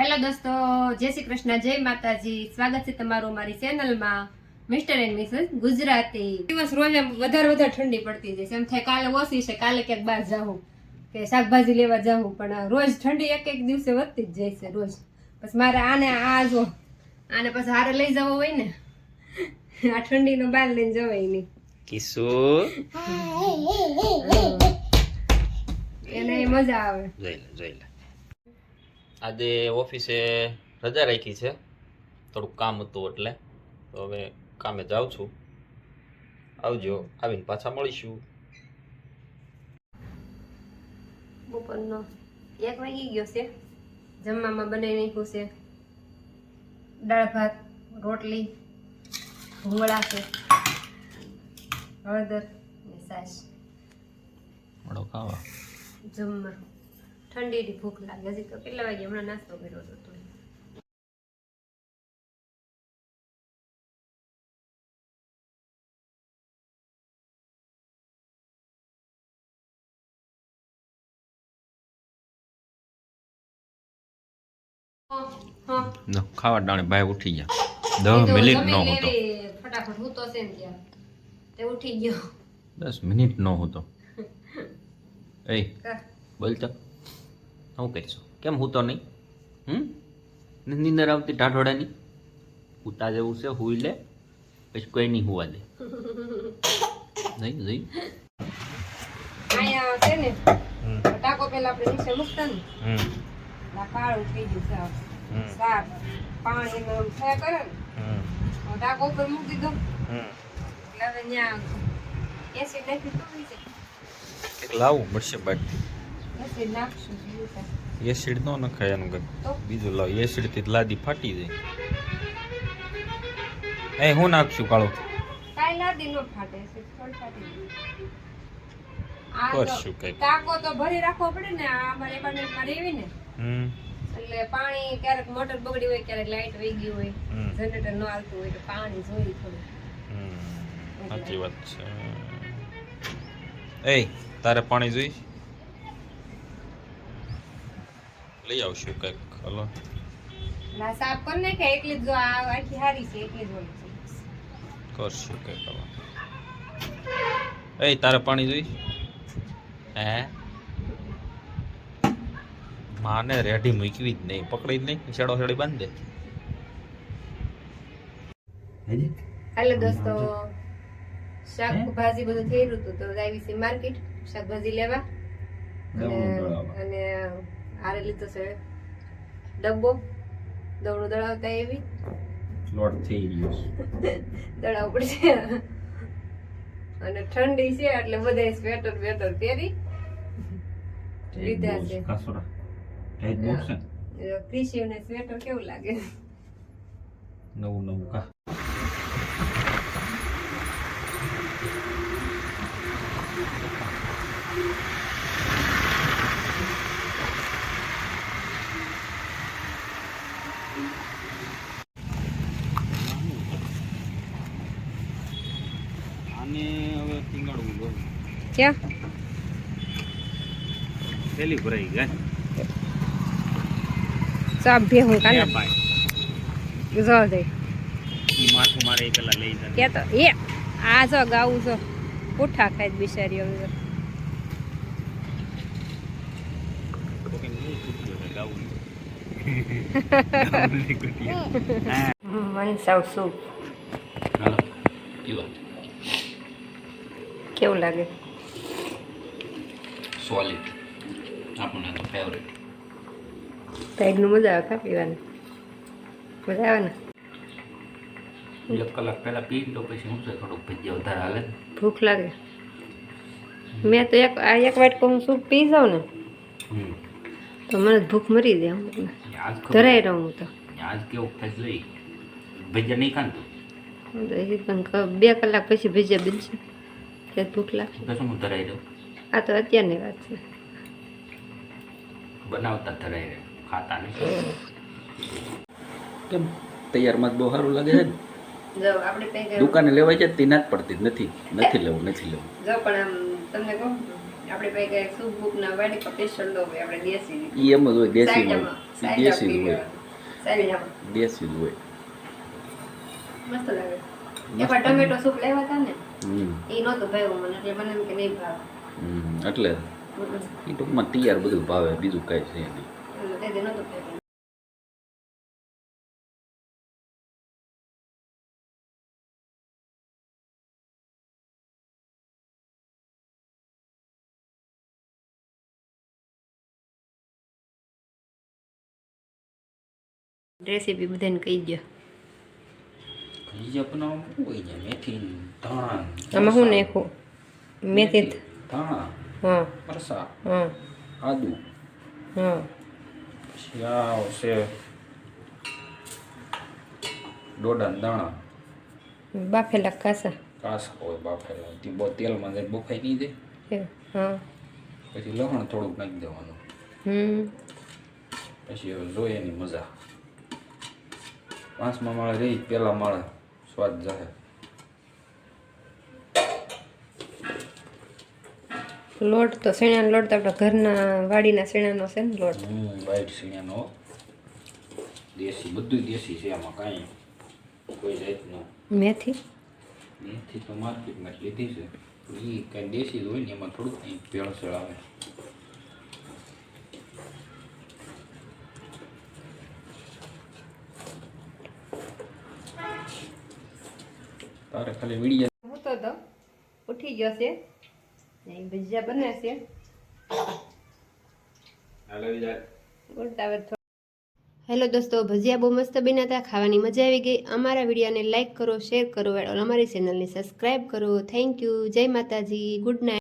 Hello દોસ્તો જય શ્રી કૃષ્ણ જય માતાજી. સ્વાગત છે તમારું મારી ચેનલમાં મિસ્ટર એન્ડ મિસિસ ગુજરાતી. દિવસ રોજ એમ વધારે વધારે ઠંડી પડતી જાય છે. એમ થાય કાલે ઓછી છે કાલે ક્યાંક બહાર જાઉં કે શાકભાજી લેવા જાઉં પણ રોજ ઠંડી એક એક દિવસે વધતી જ જાય છે રોજ. પછી મારે આને આ જો આને પછી હારે લઈ જવો હોય ને આ ઠંડીનો બહાર લઈને જવાય નહીં. કિસ્સો? એને મજા આવે. જોઈ લે જોઈ લે. આજે ઓફિસે રજા રાખી છે. થોડુંક કામ હતું એટલે. તો હવે કામે જાઉં છું. આવજો આવીને પાછા મળીશું. બપોરનો એક વાગી ગયો છે. જમવામાં બનાવી નાખ્યું છે. દાળ ભાત રોટલી ભૂંગળા છે. હળદર ને સાસ. મળો ખાવા. જમવા. ઠંડીની ભૂખ લાગે હજી તો કેટલા વાગે હમણાં નાસ્તો કર્યો હતો તો? ખાવા ટાણે ભાઈ ઉઠી ગયા. દસ મિનિટ નો હતો. ફટાફટ હૂતો છે ને ત્યાં તે ઉઠી ગયો. દસ મિનિટ નો હતો. એ કા? બોલ કરશો. કેમ હું તો નહીં? હમ? નીંદર આવતી ટાઢોડાની ઉતા જેવું છે હુઈ લે. પછી કોઈ નહીં હોવા દે. નહીં નહીં. અહીંયા છે ને ટાકો પેલા આપણે નીચે મૂકતા ને હમ. આ કાળું થઈ ગયું છે આ. પાણી એમાં થયા કરે ને હમ. ઉપર મૂકી દો એટલે હવે ત્યાં એસિડ નાખી તો એક લાવવું પડશે બટ એસિડ નો નખાય એનું કંઈક બીજું લાવ એસિડથી લાદી ફાટી જાય. એ હું નાખશું કાળો? કાંઈ કરશું કંઈક. ટાંકો તો ભરી રાખવો પડે ને આ અમારે ને. હમ. એટલે પાણી ક્યારેક મોટર બગડી હોય ક્યારેક લાઈટ વહી ગઈ હોય. જનરેટર ન આવતું હોય તો પાણી જોઈએ થોડું. હમ, સાચી વાત છે. એ તારે પાણી જોઈશ લઈ આવશું કંઈક. હલો. ના સાફ કરી ને કે જ જો આ આખી હારી છે એટલી જ હોય છે. કરશું કંઈક હવે. એ તારે પાણી જોઈશ હે? માને રેડી મૂકવી જ નહીં. પકડી જ નહીં. છેડો છેડી બાંધ દે. હેલો દોસ્તો. શાકભાજી બધું થઈ રહ્યું હતું તો આવી છે માર્કેટ. શાકભાજી લેવા. અને આરે લીધો છે. ડબ્બો દવડું દળાવતા એવી. લોટ થઈ ગયો. દળાવવું પડશે. અને ઠંડી છે એટલે બધા સ્વેટર વેટર પહેરી લીધા છે. કાસોડા. છે. ને સ્વેટર કેવું લાગે? નવું નવું કા. આને હવે ટીંગાડવું જોઈએ ક્યાં? થેલી ભરાઈ ગઈ સાપ ભેહું કાને ક્યાં ભાઈ. જો દે. ઈ માથું મારે એ પેલા લઈ જાય કે તો એ આ જો ગાવું છો પુઠ્ઠા ખાય બિચારી હવે. તો. તો કે હું છૂટ્યો છે ગાવું. ગાવું કુટિયા. મને સાવ સૂપ કેવું લાગે? સોલિડ આપણને તો ફેવરેટ સાઈડનું મજા આવે ખા પીવાની? મજા આવે ને? એક કલાક પહેલાં પી તો પછી હું છે થોડુંક ભજીયા વધારે હાલે ભૂખ લાગે. મેં તો એક આ એક વાટકો હું સૂપ પી જાઉં ને તો મને ભૂખ મરી જાય હું ધરાઈ રહું હું તો. આજ કેવું જોઈ ભજીયા નહીં ખાન તું? બે કલાક પછી ભજીયા બનશે. ભૂખ લાગશે હું ધરાઈ રહ્યો આ તો અત્યારની વાત છે. બનાવતા થરાય ખાતા નહીં કેમ? તૈયારમાં બહુ સારું લાગે છે ને? જો આપણે દુકાને લેવાય છે તેના જ પડતી નથી. નથી લેવું નથી લેવું. જો પણ આમ તમને કહું આપણે પાસે સૂપ બૂપ ના વાડી સ્પેશિયલ નો હોય આપણે દેશી એમ જ હોય દેશી હોય. દેશી હોય. દેશી હોય. મસ્ત લાગે. એકવાર ટમેટો સૂપ લેવા હતા ને એ નહોતું ભાવ્યું મને એટલે મને એમ કે નહીં ભાવ. એટલે એ ટૂંકમાં તૈયાર બધું ભાવે બીજું કાંઈ છે નહીં. રેસીપી બધાને કહી દો આમાં શું નાખું મેથી. ધાણા મરસા આદુ પછી આ આવશે ડોડા દાણા. બાફેલા કાસા. કાસ હોય બાફેલા. તે બહુ તેલમાં જઈને બફાઈ નહીં દે. પછી લવણ થોડુંક નાખી દેવાનું. પછી હવે જોઈએ એની મજા. પાંચમા માળે રહી પહેલા માળે સ્વાદ જાહે. લોટ તો શેણાનો લોટ તો આપણા ઘરના વાડીના શેણાનો છે ને લોટ. વાઈટ સીણાનો દેશી બધું દેશી છે આમાં કાંઈ. કોઈ જાતનું. મેથી? મેથી તો માર્કેટમાં જ લીધી છે. એ કાંઈ દેશી જ હોય ને એમાં થોડુંક કંઈ ભેળસેળ આવે. તારે ખાલી વીડિયા હું તો તો ઉઠી ગયો છે. ને ભજીયા બને છે. હેલો દોસ્તો ભજીયા બહુ મસ્ત બન્યા હતા ખાવાની મજા આવી ગઈ. અમારા વિડીયોને લાઇક કરો શેર કરો અને અમારી ચેનલને સબસ્ક્રાઈબ કરો. થેન્ક યુ જય માતાજી. Good night